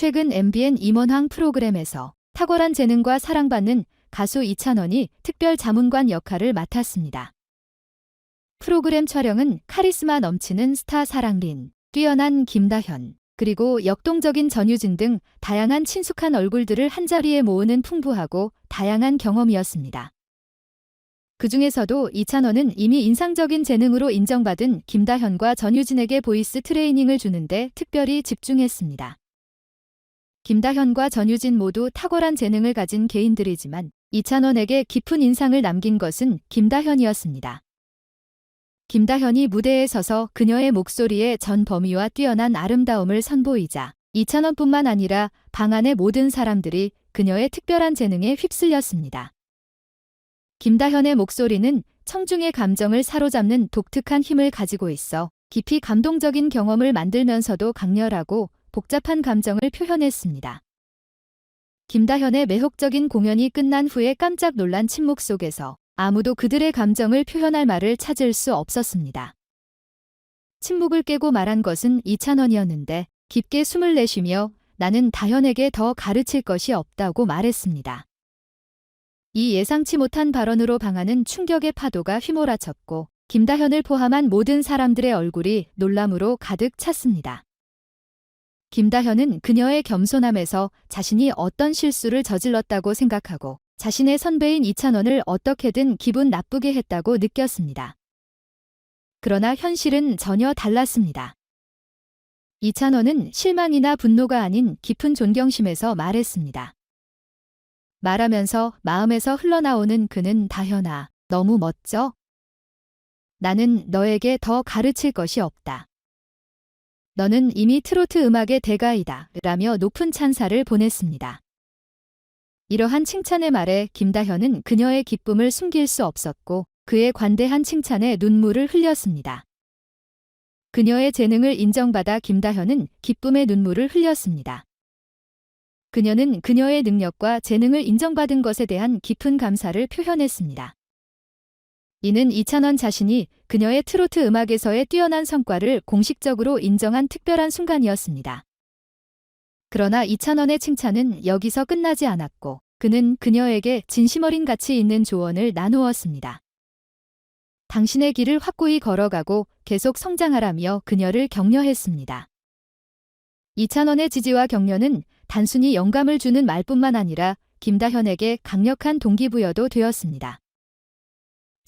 최근 MBN 임원항 프로그램에서 탁월한 재능과 사랑받는 가수 이찬원이 특별 자문관 역할을 맡았습니다. 프로그램 촬영은 카리스마 넘치는 스타 사랑린, 뛰어난 김다현, 그리고 역동적인 전유진 등 다양한 친숙한 얼굴들을 한자리에 모으는 풍부하고 다양한 경험이었습니다. 그 중에서도 이찬원은 이미 인상적인 재능으로 인정받은 김다현과 전유진에게 보이스 트레이닝을 주는데 특별히 집중했습니다. 김다현과 전유진 모두 탁월한 재능을 가진 개인들이지만 이찬원에게 깊은 인상을 남긴 것은 김다현이었습니다. 김다현이 무대에 서서 그녀의 목소리에 전 범위와 뛰어난 아름다움을 선보이자 이찬원뿐만 아니라 방 안의 모든 사람들이 그녀의 특별한 재능에 휩쓸렸습니다. 김다현의 목소리는 청중의 감정을 사로잡는 독특한 힘을 가지고 있어 깊이 감동적인 경험을 만들면서도 강렬하고 복잡한 감정을 표현했습니다. 김다현의 매혹적인 공연이 끝난 후에 깜짝 놀란 침묵 속에서 아무도 그들의 감정을 표현할 말을 찾을 수 없었습니다. 침묵을 깨고 말한 것은 이찬원이었는데 깊게 숨을 내쉬며 나는 다현에게 더 가르칠 것이 없다고 말했습니다. 이 예상치 못한 발언으로 방하는 충격의 파도가 휘몰아쳤고 김다현을 포함한 모든 사람들의 얼굴이 놀람으로 가득 찼습니다. 김다현은 그녀의 겸손함에서 자신이 어떤 실수를 저질렀다고 생각하고 자신의 선배인 이찬원을 어떻게든 기분 나쁘게 했다고 느꼈습니다. 그러나 현실은 전혀 달랐습니다. 이찬원은 실망이나 분노가 아닌 깊은 존경심에서 말했습니다. 말하면서 마음에서 흘러나오는 그는 다현아, 너무 멋져? 나는 너에게 더 가르칠 것이 없다. 너는 이미 트로트 음악의 대가이다. 라며 높은 찬사를 보냈습니다. 이러한 칭찬의 말에 김다현은 그녀의 기쁨을 숨길 수 없었고 그의 관대한 칭찬에 눈물을 흘렸습니다. 그녀의 재능을 인정받아 김다현은 기쁨의 눈물을 흘렸습니다. 그녀는 그녀의 능력과 재능을 인정받은 것에 대한 깊은 감사를 표현했습니다. 이는 이찬원 자신이 그녀의 트로트 음악에서의 뛰어난 성과를 공식적으로 인정한 특별한 순간이었습니다. 그러나 이찬원의 칭찬은 여기서 끝나지 않았고 그는 그녀에게 진심 어린 가치 있는 조언을 나누었습니다. 당신의 길을 확고히 걸어가고 계속 성장하라며 그녀를 격려했습니다. 이찬원의 지지와 격려는 단순히 영감을 주는 말뿐만 아니라 김다현에게 강력한 동기부여도 되었습니다.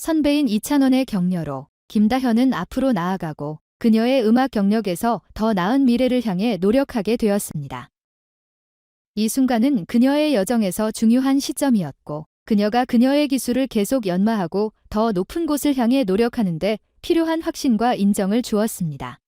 선배인 이찬원의 격려로 김다현은 앞으로 나아가고 그녀의 음악 경력에서 더 나은 미래를 향해 노력하게 되었습니다. 이 순간은 그녀의 여정에서 중요한 시점이었고 그녀가 그녀의 기술을 계속 연마하고 더 높은 곳을 향해 노력하는데 필요한 확신과 인정을 주었습니다.